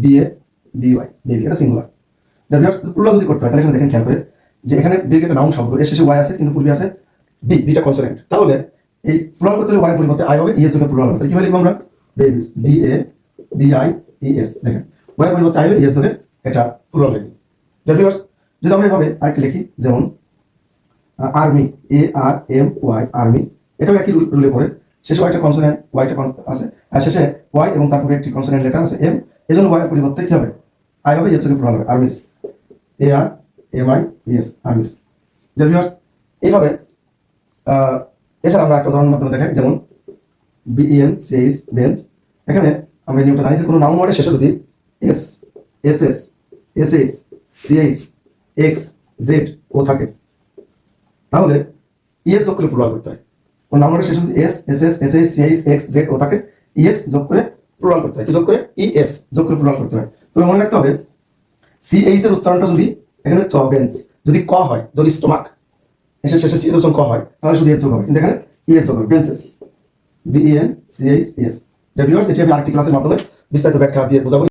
B A B Y baby এটা singular plural যদি করতে হয়, তাহলে এখানে দেখেন, খেয়াল করে যে এখানে বেবি একটা নাউন শব্দ, এর শেষে ওয়াই আছে, কিন্তু পূর্বে আছে বি বিটা কনসোনেন্ট তাহলে এই প্লুরাল করতে ওয়াই পরিবর্তে আই হবে ইএস যোগে প্লুরাল হবে। কীভাবে লিখব আমরা? Babies B A B I E S দেখেন। ওয়াই পরিবর্তে আই হলে ইএস যোগে এটা প্লুরাল লিখি ডব্লিউয়ার্স যদি আমরা এভাবে আরেকটা লিখি, যেমন army A R M Y army এটাও একই রুলে পড়ে। শেষে ওয়াইটা কনসোনেন্ট ওয়াইটা আছে। আর শেষে ওয়াই এবং তারপরে একটি কনসোনেন্ট লেটার আছে এম এই জন্য ওয়াই পরিবর্তে কি হবে? আই হবে থেকে প্লুরাল হবে। Armies A R M I E S armies ডব্লিউয়ার্স এইভাবে এছাড়া আমরা একটা উদাহরণ মাধ্যমে দেখাই, যেমন বিএন সিএইচ বেঞ্চ এখানে আমরা নিয়মটা জানি যে কোনো নাউন ওয়ার্ডের শেষে যদি S S S S H C H X Z O থাকে, তাহলে ইএস যোগ করে প্লুরাল করতে হয়। ও নাম্বারের শেষে যদি S S S S H C H X Z O থাকে ইএস যোগ করে প্লুরাল করতে হয়। যোগ করে? ইএস যোগ করে প্লুরাল করতে হয়। তবে মনে রাখতে হবে সিএইচ এর উচ্চারণটা যদি এখানে চ বেঞ্চ যদি ক হয়, যদি স্টোমাক এসে শেষে সি যখন ক হয়, তাহলে শুধু এস হবে। কিন্তু এখানে ইএস যোগ হবে। Benches B N C H S W R এটি আমি আরেকটি ক্লাসের মাধ্যমে বিস্তারিত ব্যাখ্যা দিয়ে বোঝাবো।